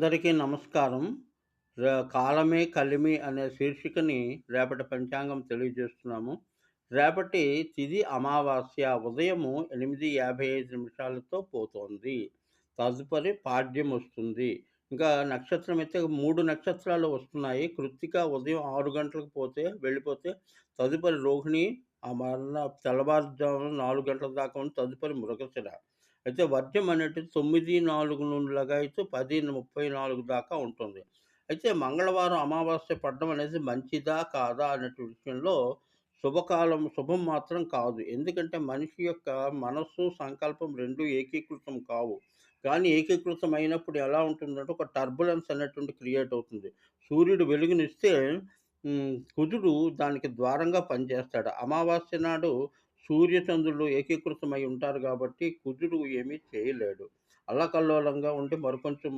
అందరికీ నమస్కారం. కాలమే కలిమి అనే శీర్షికని రేపటి పంచాంగం తెలియజేస్తున్నాము. రేపటి తిది అమావాస్య ఉదయము 8:55 నిమిషాలతో పోతోంది. తదుపరి పాడ్యం వస్తుంది. ఇంకా నక్షత్రం అయితే మూడు నక్షత్రాలు వస్తున్నాయి. కృత్తిక ఉదయం ఆరు గంటలకు పోతే వెళ్ళిపోతే తదుపరి రోహిణి ఆ మరణ తెల్లవారుజామున నాలుగు గంటల దాకా ఉంది. తదుపరి మృగశిర. అయితే వర్జ్యం అనేటిది 9:04 నుండి లగాయితూ 10:34 దాకా ఉంటుంది. అయితే మంగళవారం అమావాస్య పడడం అనేది మంచిదా? కాదా? అనేటి విషయంలో శుభకాలం శుభం మాత్రం కాదు. ఎందుకంటే మనిషి యొక్క మనస్సు, సంకల్పం రెండు ఏకీకృతం కావు. కానీ ఏకీకృతం అయినప్పుడు ఎలా ఉంటుందంటే ఒక టర్బులెన్స్ అనేటువంటి క్రియేట్ అవుతుంది. సూర్యుడు వెలుగునిస్తే హ్మ్, కుజుడు దానికి ద్వారంగా పనిచేస్తాడు. అమావాస్య నాడు సూర్య, చంద్రులు ఏకీకృతమై ఉంటారు కాబట్టి కుజుడు ఏమీ చేయలేడు. అల్లకల్లోలంగా ఉండి మరికొంచెం